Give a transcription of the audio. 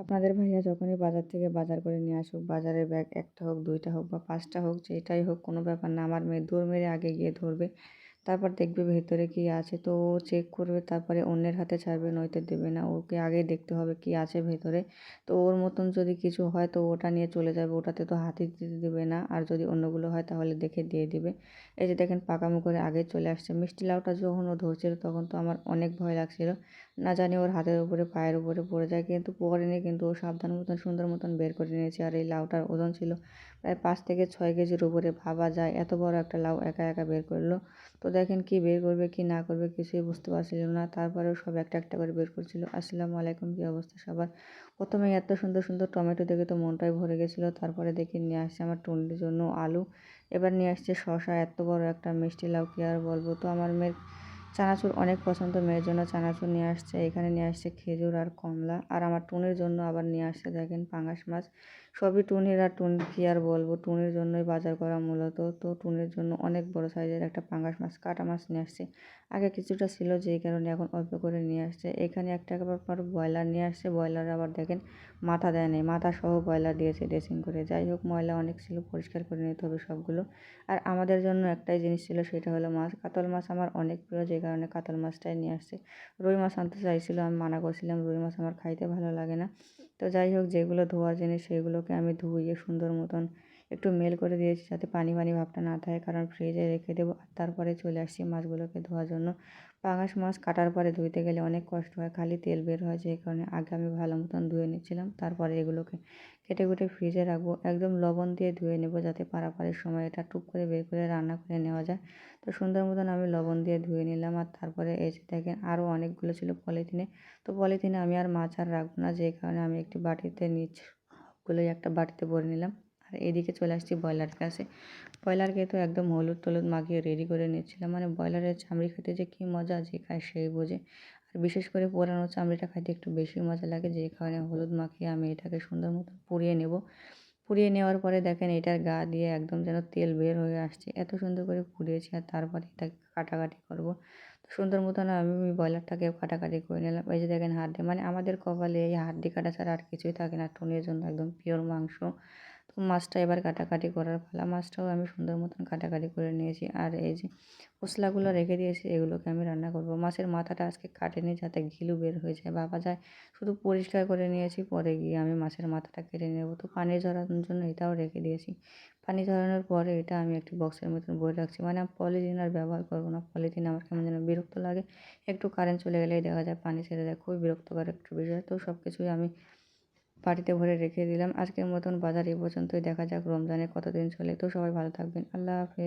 আপনাদের ভাইয়া যখনই বাজার থেকে বাজার করে নিয়ে আসুক, বাজারের ব্যাগ একটা হোক, দুইটা হোক বা পাঁচটা হোক যেটাই হোক, কোনো ব্যাপার না, আমার মেয়ে দৌড় মেরে আগে গিয়ে ধরবে। তারপর দেখবে ভেতরে কী আছে, তো ও চেক করবে, তারপরে অন্যের হাতে ছাড়বে, নয়তো দেবে না, ওকে আগে দেখতে হবে কী আছে ভেতরে। তো ওর মতন যদি কিছু হয়, তো ওটা নিয়ে চলে যাবে, ওটাতে তো হাতে দিতে দেবে না, আর যদি অন্যগুলো হয়, তাহলে দেখে দিয়ে দিবে। এই যে দেখেন, পাকামো করে আগে চলে আসছে। মিষ্টি লাউটা যখন ও ধরছিল, তখন তো আমার অনেক ভয় লাগছিল। না জানি ওর হাতের উপরে, পায়ের উপরে পড়ে যায়, কিন্তু পরে নিয়ে কিন্তু ও সাবধান মতন, সুন্দর মতন বের করে নিয়েছে। আর এই লাউটার ওজন ছিল প্রায় পাঁচ থেকে ছয় কেজির উপরে। ভাবা যায়, এত বড় একটা লাউ একা একা বের করল। তো দেখেন কি বের করবে, কি না করবে, কিছুই বুঝতে পারছিল না। তারপরেও সব একটা একটা করে বের করছিল। আসসালামু আলাইকুম, কী অবস্থা সবার? প্রথমে এত সুন্দর সুন্দর টমেটো দেখে তো মনটাই ভরে গেছিল। তারপরে দেখি নিয়ে আসছে আমার টুন্ডির জন্য আলু। এবার নিয়ে আসছে শশা এত বড় একটা মিষ্টি লাউ, কি আর বলব? তো আমার মেয়ের চানাচুর অনেক পছন্দ। মেয়ের জন্য চানাচুর নিয়ে আসছে, এখানে নিয়ে আসছে খেজুর আর কমলা। আর আমার টুনির জন্য আবার নিয়ে আসছে, দেখেন পাঙাশ মাছ। সবই টুনির আর টুন, কী আর বলব, টুনির জন্যই বাজার করা মূলত। তো টুনির জন্য অনেক বড় সাইজের একটা পাঙাশ মাছ, কাটা মাছ নিয়ে আসছে। আগে কিছুটা ছিল, যেই কারণে এখন অল্প করে নিয়ে আসছে। এখানে একটা পর ব্রয়লার নিয়ে আসছে, ব্রয়লার আবার দেখেন মাথা দেয় নেই। মাথা সহ ব্রয়লার দিয়েছে ড্রেসিং করে। যাই হোক, ময়লা অনেক ছিল, পরিষ্কার করে নিতে হবে সবগুলো। আর আমাদের জন্য একটাই জিনিস ছিল, সেটা হলো মাছ। কাতল মাছ আমার অনেক প্রিয়, যে কারণে কাতল মাছটাই নিয়ে আসছে। রুই মাছ আনতে চাইছিলো, আমি মানা করছিলাম রুই মাছ আমার খাইতে ভালো লাগে না। তো যাই হোক, যেগুলো ধোয়ার জিনিস সেগুলোকে আমি ধুইয়ে সুন্দর মতন একটু মেল করে দিয়েছি যাতে পানি পানি ভাবটা না থাকে, কারণ ফ্রিজে রেখে দেবো। আর তারপরে চলে আসছি মাছগুলোকে ধোয়ার জন্য। পাঙাশ মাছ কাটার পরে ধুইতে গেলে অনেক কষ্ট হয়, খালি তেল বের হয়, যে কারণে আগে আমি ভালো মতন ধুয়ে নিচ্ছিলাম। তারপরে এগুলোকে কেটে কুটে ফ্রিজে রাখব। একদম লবণ দিয়ে ধুয়ে নেব যাতে পারাপারের সময় এটা টুক করে বের করে রান্না করে নেওয়া যায়। তো সুন্দর মতন আমি লবণ দিয়ে ধুয়ে নিলাম। আর তারপরে যে দেখেন আরও অনেকগুলো ছিল পলিথিনে। তো পলিথিনে আমি আর মাছ আর রাখব না, যে কারণে আমি একটি বাটিতে নিচ সবগুলোই একটা বাটিতে ভরে নিলাম। আর এদিকে চলে আসছি ব্রয়লার কাছে ব্রয়লারকে তো একদম হলুদ টলুদ মাখিয়ে রেডি করে নিচ্ছিলাম। মানে ব্রয়লারের চামড়ি খেতে যে কী মজা যে খায় সেই বোঝে। আর বিশেষ করে পোড়ানো চামড়িটা খাইতে একটু বেশি মজা লাগে যে কারণে হলুদ মাখিয়ে আমি এটাকে সুন্দর মতো পুড়িয়ে নেব। পুড়িয়ে নেওয়ার পরে দেখেন এটার গা দিয়ে একদম যেন তেল বের হয়ে আসছে। এত সুন্দর করে পুড়িয়েছি আর তারপরে এটাকে কাটাকাটি করব। তো সুন্দর মতন আমি ব্রয়লারটাকে কাটাকাটি করে নিলাম। এই যে দেখেন হাড্ডি মানে আমাদের কপালে এই হাড্ডি কাটা ছাড়া আর কিছুই থাকে না। টুনির জন্য একদম পিওর মাংস। মাছটা এবার কাটাকাটি করার পালা। মাছটাও আমি সুন্দর মতন কাটাকাটি করে নিয়েছি। আর এই যে মশলাগুলো রেখে দিয়েছি, এগুলোকে আমি রান্না করব। মাছের মাথাটা আজকে কাটেনি যাতে ঘিলু বের হয়ে যায়। বাবা যায়, শুধু পরিষ্কার করে নিয়েছি, পরে গিয়ে আমি মাছের মাথাটা কেটে নেব। তো পানি ঝরানোর জন্য এটাও রেখে দিয়েছি। পানি ঝরানোর পরে এটা আমি একটি বক্সের মতন বয়ে রাখছি। মানে পলিথিন আর ব্যবহার করব না। পলিথিন আমার কেমন যেন বিরক্ত লাগে। একটু কারেন্ট চলে গেলেই দেখা যায় পানি ছেড়ে দেয় খুবই বিরক্তকর একটু বিষয়। তো সব কিছুই আমি বাড়িতে ভরে রেখে দিলাম। আজকের মতন বাজার এ পর্যন্তই। দেখা যাক রমজানে কতদিন চলে। তো সবাই ভালো থাকবেন। আল্লাহ হাফেজ।